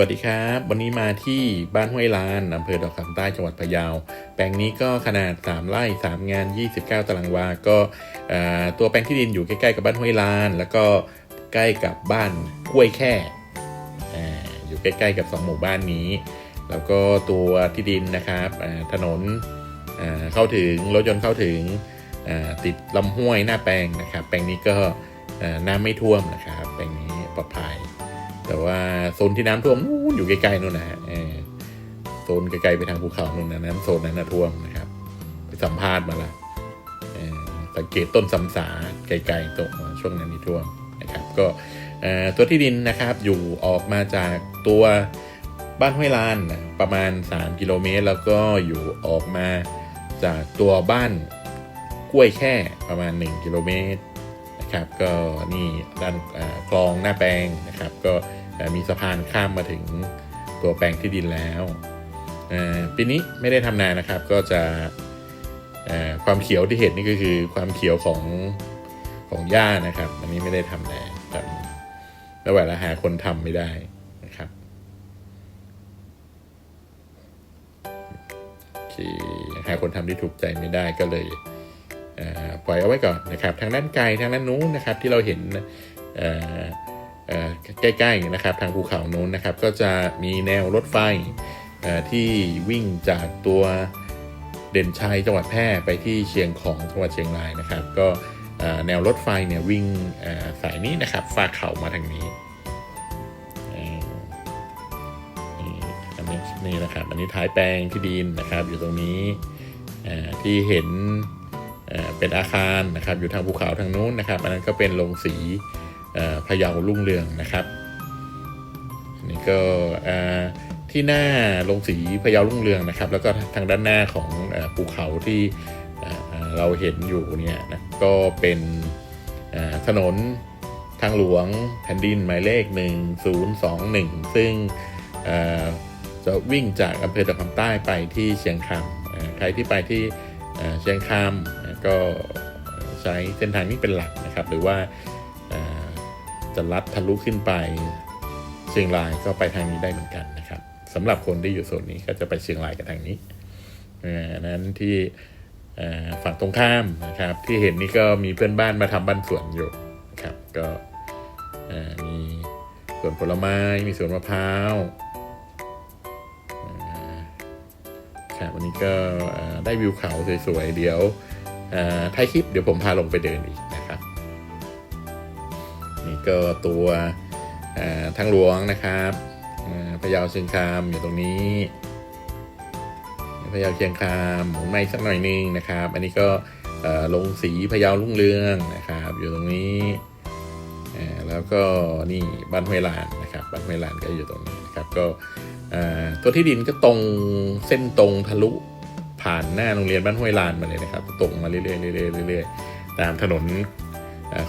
วัสดีครับ วันนี้มาที่บ้านห้วยลานอำเภอดอกคำใต้จังหวัดพะเยา แปลงนี้ก็ขนาด 3ไร่3 งาน 29 ตารางวา ก็ตัวแปลงที่ดินอยู่ใกล้ๆกับบ้านห้วยลาน แล้วก็ใกล้กับบ้านกล้วยแค่อยู่ใกล้ๆกับ 2 หมู่บ้านนี้ แล้วก็ตัวที่ดินนะครับถนนเข้าถึงรถยนต์เข้าถึงติดลำห้วยหน้าแปลงนะครับ แปลงนี้ก็น้ำไม่ท่วมนะครับ แปลงนี้ปลอดภัย แต่ว่าโซนที่น้ำท่วมนู่นอยู่ใกล้ๆนู่นนะฮะโซนไกลๆไปทางภูเขานู่นนะนั้นโซนนั้นนะท่วมนะครับ ไปสัมภาษณ์มาละสังเกตต้นสำสาไกลๆตรงช่วงนั้นนี่ท่วมนะครับ ก็ตัวที่ดินนะครับอยู่ออกมาจากตัวบ้านห้วยลานประมาณ 3 กิโลเมตร แล้วก็อยู่ออกมาจากตัวบ้านกล้วยแค่ประมาณ 1 กิโลเมตรนะครับ ก็นี่ด้านคลองหน้าแปลงนะครับ ก็ มีสะพานข้ามมาถึงตัวแปลงที่ดินแล้วปีนี้ไม่ได้ทำนานะครับ ก็จะความเขียวที่เห็นนี่ก็คือความเขียวของของหญ้านะครับ อันนี้ไม่ได้ทำนาครับแล้วเวลาหาคนทำไม่ได้นะครับโอเคหาคนทำที่ถูกใจไม่ได้ก็เลยปล่อยเอาไว้ก่อนนะครับ ทางด้านไกลทางด้านนู้นนะครับที่เราเห็น ใกล้ๆนะครับทางภูเขาโน้นนะครับ ก็จะมีแนวรถไฟที่วิ่งจากตัวเด่นชัยจังหวัดแพร่ไปที่เชียงของจังหวัดเชียงรายนะครับ ก็แนวรถไฟเนี่ยวิ่งสายนี้นะครับฝากเขามาทางนี้นี่นนี้นี่นะครับอันนี้ท้ายแปลงที่ดินนะครับ อยู่ตรงนี้ที่เห็นเป็นอาคารนะครับ อยู่ทางภูเขาทางนู้นนะครับ อันนั้นก็เป็นโรงสี พะเยารุ่งเรืองนะครับอันนี่ก็ที่หน้าโรงสีพะเยารุ่งเรืองนะครับ แล้วก็ทางด้านหน้าของอภูเขาที่เราเห็นอยู่เนี่ยนะก็เป็นถนนทางหลวงแผ่นดินหมายเลข 1021 ซึ่งเอ่อจะวิ่งจากอำเภอตะคำใต้ไปที่เชียงคำใครที่ไปที่เชียงคำก็ใช้เส้นทางนี้เป็นหลักนะครับ หรือว่า จะลัดทะลุขึ้นไปเชียงรายก็ไปทางนี้ได้เหมือนกันนะครับสำหรับคนที่อยู่โซนนี้ก็จะไปเชียงรายกันทางนี้นั้นที่ฝั่งตรงข้ามนะครับ ที่เห็นนี่ก็มีเพื่อนบ้านมาทำบ้านสวนอยู่ครับ ก็มีสวนผลไม้มีสวนมะพร้าวครับวันนี้ก็ได้วิวเขาสวยๆเดี๋ยวเอ่อท้ายคลิปเดี๋ยวผมพาลงไปเดินอีก ก็ตัวทางหลวงนะครับพะเยาเชียงคามอยู่ตรงนี้พะเยาเชียงคามหมุนไม่สักหน่อยนึงนะครับ อันนี้ก็ลงสีพะเยาลุ่งเรืองนะครับ อยู่ตรงนี้แล้วก็นี่บ้านห้วยลานนะครับบ้านห้วยลานก็อยู่ตรงนี้นะครับก็ตัวที่ดินก็ตรงเส้นตรงทะลุผ่านหน้าโรงเรียนบ้านห้วยลานมาเลยนะครับ ตรงมาเรื่อยๆเรื่อยๆๆตามถนน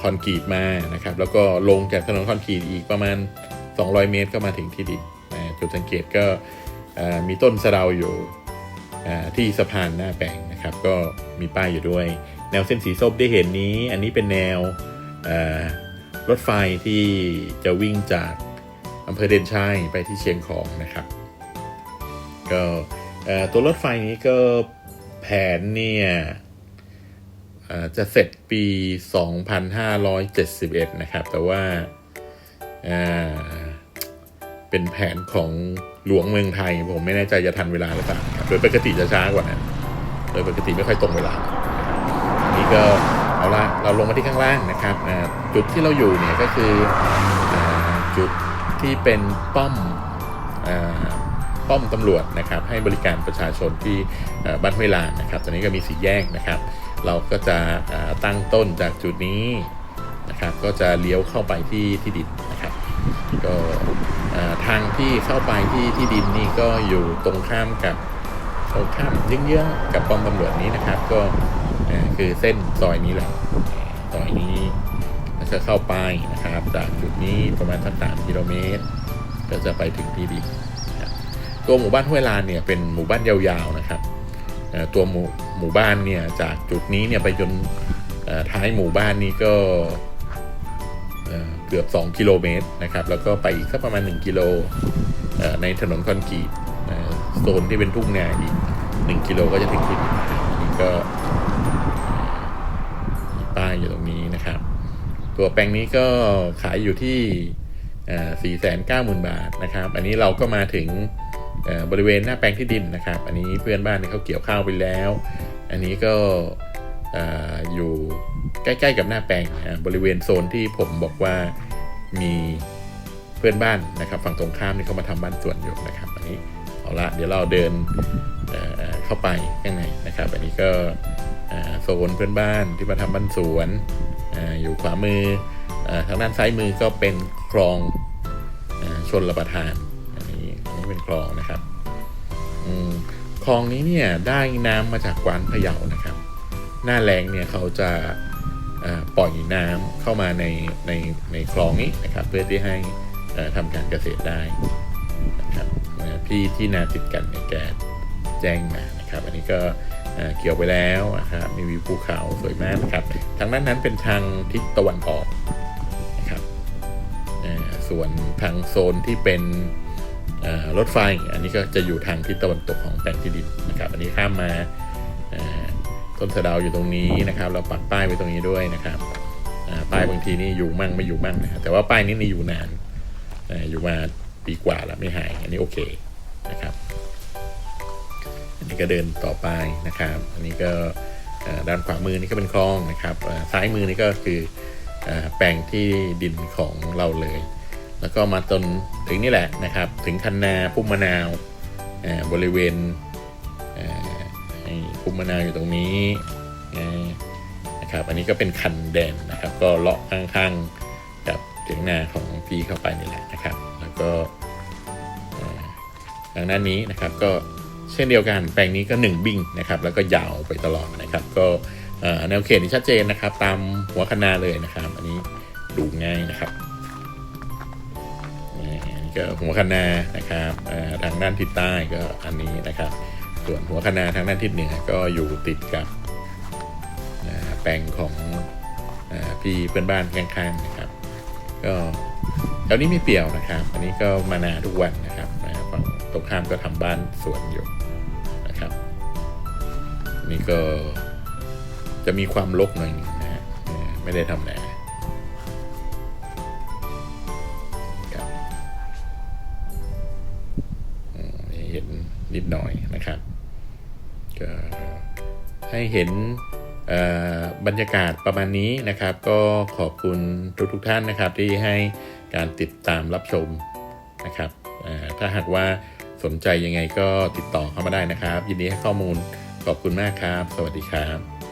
คอนกรีตมานะครับแล้วก็ลงจากถนนคอนกรีตอีกประมาณ 200 เมตรก็มาถึงที่ดินจุดสังเกตก็มีต้นสะเดาอยู่ที่สะพานหน้าแปลงนะครับ ก็มีป้ายอยู่ด้วย แนวเส้นสีส้มได้เห็นนี้ อันนี้เป็นแนวรถไฟที่จะวิ่งจากอำเภอเด่นชัยไปที่เชียงของนะครับก็ตัวรถไฟนี้ก็แผนเนี่ย จะเสร็จปี 2571 นะครับ แต่ว่าเป็นแผนของหลวงเมืองไทย ผมไม่แน่ใจจะทันเวลาหรือเปล่าครับโดยปกติจะช้ากว่านั้นโดยปกติไม่ค่อยตรงเวลานนี้ก็เอาละเราลงมาที่ข้างล่างนะครับ จุดที่เราอยู่เนี่ยก็คืออจุดที่เป็นป้อมอป้อมตำรวจนะครับให้บริการประชาชนที่บ้านห้วยลานนะครับ ตอนนี้ก็มีสีแยกนะครับ เราก็จะตั้งต้นจากจุดนี้นะครับ ก็จะเลี้ยวเข้าไปที่ที่ดินนะครับ ก็ทางที่เข้าไปที่ที่ดินนี่ก็อยู่ตรงข้ามกับตรงข้ามเยื้องๆกับป้อมตำรวจนี้นะครับ ก็คือเส้นซอยนี้แหละซอยนี้แล้วก็เข้าไปนะครับ จากจุดนี้ประมาณสักสามกิโลเมตร ก็จะไปถึงที่ดินตัวหมู่บ้านห้วยลานเนี่ยเป็นหมู่บ้านยาวๆนะครับตัวหมู่ หมู่บ้านเนี่ยจากจุดนี้เนี่ยไปจนท้ายหมู่บ้านนี้ก็เอ่อเกือบ 2 กิโลเมตรนะครับ แล้วก็ไปอีกสักประมาณ 1 กิโลในถนนคอนกรีตโซนที่เป็นทุ่งนาอีก 1 กิโลก็จะถึงที่อันนี้ก็ป้ายอยู่ตรงนี้นะครับ ตัวแปลงนี้ก็ขายอยู่ที่สี่แสนเก้าหมื่นบาทนะครับ อันนี้เราก็มาถึง บริเวณหน้าแปลงที่ดินนะครับ อันนี้เพื่อนบ้านเนี่ยเขาเกี่ยวข้าวไปแล้ว อันนี้ก็อยู่ใกล้ๆกับหน้าแปลงบริเวณโซนที่ผมบอกว่ามีเพื่อนบ้านนะครับฝั่งตรงข้ามนี่เขามาทำบ้านสวนอยู่นะครับอันนี้เอาละเดี๋ยวเราเดินเเข้าไปข้างในนะครับ อันนี้ก็โซนเพื่อนบ้านที่มาทำบ้านสวนออยู่ขวามืออทางด้านซ้ายมือก็เป็นคลองอชนระประทาน เป็นคลองนะครับอคลองนี้เนี่ยได้น้ำมาจากกวานพะเยานะครับ หน้าแรงเนี่ยเขาจะปล่อยน้ำเข้ามาในในในคลองนี้นะครับ เพื่อที่ให้เอ่อทำการเกษตรได้นะครับพี่ที่นาติดกันเนี่ยแกแจ้งมานะครับ อันนี้ก็เกี่ยวไปแล้วนะครับมีวิวภูเขาสวยมากนะครับทางด้านนั้นเป็นทางทิศตะวันออกนะครับส่วนทางโซนที่เป็น รถไฟอันนี้ก็จะอยู่ทางทิศตะวันตกของแปลงที่ดินนะครับอันนี้ข้ามมาต้นสะดาวอยู่ตรงนี้นะครับเราปักป้ายไว้ตรงนี้ด้วยนะครับป้ายบางทีนี่อยู่มั่งไม่อยู่มั่งนะแต่ว่าป้ายนี้นี่อยู่นานออยู่มาปีกว่าแล้วไม่หาย อันนี้โอเคนะครับ อันนี้ก็เดินต่อไปนะครับ อันนี้ก็ด้านขวามือนี่ก็เป็นคลองนะครับซ้ายมือนี่ก็คืออแปลงที่ดินของเราเลย แล้วก็มาจนถึงนี่แหละนะครับ ถึงคันนาพุ่มมะนาวบริเวณพุ่มมะนาวอยู่ตรงนี้นะครับ อันนี้ก็เป็นคันแดนนะครับ ก็เลาะข้างๆกับเถียงนาของพี่เข้าไปนี่แหละนะครับ แล้วก็ทางด้านนี้นะครับก็เช่นเดียวกันแปลงนี้ก็หนึ่งบิ้งนะครับ แล้วก็ยาวไปตลอดนะครับ ก็แนวเขตนี่ชัดเจนนะครับ ตามหัวคะนาเลยนะครับ อันนี้ดูง่ายนะครับ ก็หัวคะนานะครับทางด้านทิศใต้ก็อันนี้นะครับ ส่วนหัวคะนาทางด้านทิศเหนือก็อยู่ติดกับแปลงของอพี่เพื่อนบ้านข้างๆนะครับ ก็แถวนี้ไม่เปี่ยวนะครับ อันนี้ก็มานาทุกวันนะครับฝั่งตรงข้ามก็ทำบ้านสวนอยู่นะครับ นี่ก็จะมีความรกหน่อยนึงนะฮะไม่ได้ทำนาครั นิดหน่อยนะครับก็ให้เห็นบรรยากาศประมาณนี้นะครับ ก็ขอบคุณทุกทุกท่านนะครับที่ให้การติดตามรับชมนะครับถ้าหากว่าสนใจยังไงก็ติดต่อเข้ามาได้นะครับ ยินดีให้ข้อมูลขอบคุณมากครับ สวัสดีครับ